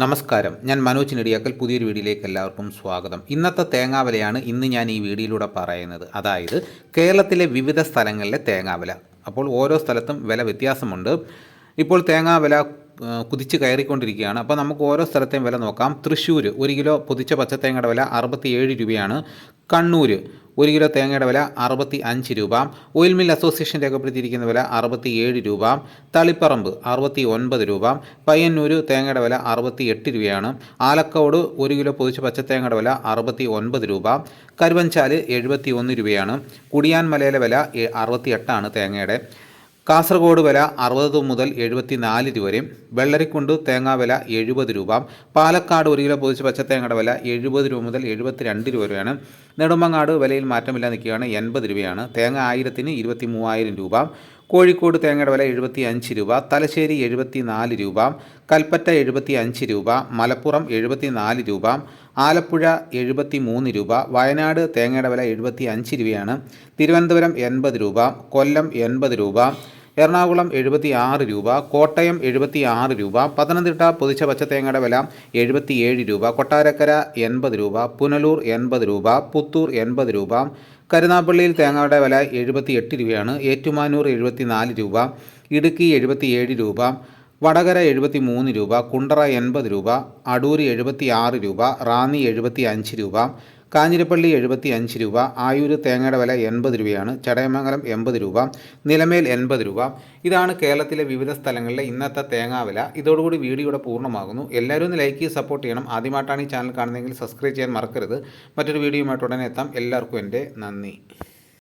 നമസ്കാരം. ഞാൻ മനോജ് നെടിയാക്കൽ. പുതിയൊരു വീഡിയോയിലേക്ക് എല്ലാവർക്കും സ്വാഗതം. ഇന്നത്തെ തേങ്ങാവിലയാണ് ഇന്ന് ഞാൻ ഈ വീഡിയോയിലൂടെ പറയുന്നത്. അതായത് കേരളത്തിലെ വിവിധ സ്ഥലങ്ങളിലെ തേങ്ങാവില. അപ്പോൾ ഓരോ സ്ഥലത്തും വില വ്യത്യാസമുണ്ട്. ഇപ്പോൾ തേങ്ങാവില കുതിച്ച് കയറിക്കൊണ്ടിരിക്കുകയാണ്. അപ്പോൾ നമുക്ക് ഓരോ സ്ഥലത്തെയും വില നോക്കാം. തൃശ്ശൂർ ഒരു കിലോ പൊതിച്ച പച്ചത്തേങ്ങയുടെ വില അറുപത്തിയേഴ് രൂപയാണ്. കണ്ണൂർ ഒരു കിലോ തേങ്ങയുടെ വില അറുപത്തി അഞ്ച് രൂപ. ഓയിൽ മിൽ അസോസിയേഷൻ രേഖപ്പെടുത്തിയിരിക്കുന്ന വില അറുപത്തി ഏഴ് രൂപ. തളിപ്പറമ്പ് അറുപത്തി ഒൻപത് രൂപ. പയ്യന്നൂർ തേങ്ങയുടെ വില അറുപത്തി എട്ട് രൂപയാണ്. ആലക്കോട് ഒരു കിലോ പൊതിച്ച പച്ചത്തേങ്ങയുടെ വില അറുപത്തി ഒൻപത് രൂപ. കരുവഞ്ചാൽ എഴുപത്തി ഒന്ന് രൂപയാണ് കുടിയാൻമലയിലെ വില അറുപത്തി എട്ടാണ് തേങ്ങയുടെ. കാസർഗോഡ് വില അറുപത് മുതൽ എഴുപത്തി നാല് രൂപ വരെയും വെള്ളരിക്കുണ്ട് തേങ്ങാ വില എഴുപത് രൂപ പാലക്കാട് ഒരു കിലോ പൊതിച്ച് പച്ചത്തേങ്ങയുടെ വില എഴുപത് രൂപ മുതൽ എഴുപത്തി രണ്ട് രൂപ വരെയാണ്. നെടുമങ്ങാട് വിലയിൽ മാറ്റമില്ല നിൽക്കുകയാണ് എൺപത് രൂപയാണ്. തേങ്ങ ആയിരത്തിന് ഇരുപത്തി മൂവായിരം രൂപ കോഴിക്കോട് തേങ്ങയുടെ വില എഴുപത്തി അഞ്ച് രൂപ തലശ്ശേരി എഴുപത്തി നാല് രൂപ കൽപ്പറ്റ എഴുപത്തി അഞ്ച് രൂപ മലപ്പുറം എഴുപത്തി നാല് രൂപ ആലപ്പുഴ എഴുപത്തി മൂന്ന് രൂപ വയനാട് തേങ്ങയുടെ വില എഴുപത്തി അഞ്ച് രൂപയാണ്. തിരുവനന്തപുരം എൺപത് രൂപ കൊല്ലം എൺപത് രൂപ എറണാകുളം എഴുപത്തി ആറ് രൂപ കോട്ടയം എഴുപത്തി ആറ് രൂപ പത്തനംതിട്ട പൊതിച്ച പച്ചത്തേങ്ങയുടെ വില എഴുപത്തിയേഴ് രൂപ കൊട്ടാരക്കര എൺപത് രൂപ പുനലൂർ എൺപത് രൂപ പുത്തൂർ എൺപത് രൂപ കരുനാപ്പള്ളിയിൽ തേങ്ങയുടെ വില എഴുപത്തി എട്ട് രൂപയാണ് ഏറ്റുമാനൂർ എഴുപത്തി നാല് രൂപ ഇടുക്കി എഴുപത്തിയേഴ് രൂപ വടകര എഴുപത്തി മൂന്ന് രൂപ കുണ്ടറ എൺപത് രൂപ അടൂർ എഴുപത്തി ആറ് രൂപ റാന്നി എഴുപത്തി അഞ്ച് രൂപ കാഞ്ഞിരപ്പള്ളി എഴുപത്തി അഞ്ച് രൂപ ആയൂർ തേങ്ങയുടെ വില എൺപത് രൂപയാണ് ചടയമംഗലം എൺപത് രൂപ നിലമേൽ എൺപത് രൂപ. ഇതാണ് കേരളത്തിലെ വിവിധ സ്ഥലങ്ങളിലെ ഇന്നത്തെ തേങ്ങാ വില. ഇതോടുകൂടി വീഡിയോയുടെ പൂർണമാകുന്നു. എല്ലാവരും ഒന്ന് ലൈക്ക് ചെയ്ത് സപ്പോർട്ട് ചെയ്യണം. ആദ്യമായിട്ടാണ് ഈ ചാനൽ കാണുന്നതെങ്കിൽ സബ്സ്ക്രൈബ് ചെയ്യാൻ മറക്കരുത്. മറ്റൊരു വീഡിയോയുമായിട്ട് ഉടനെ എത്താം. എല്ലാവർക്കും എന്റെ നന്ദി.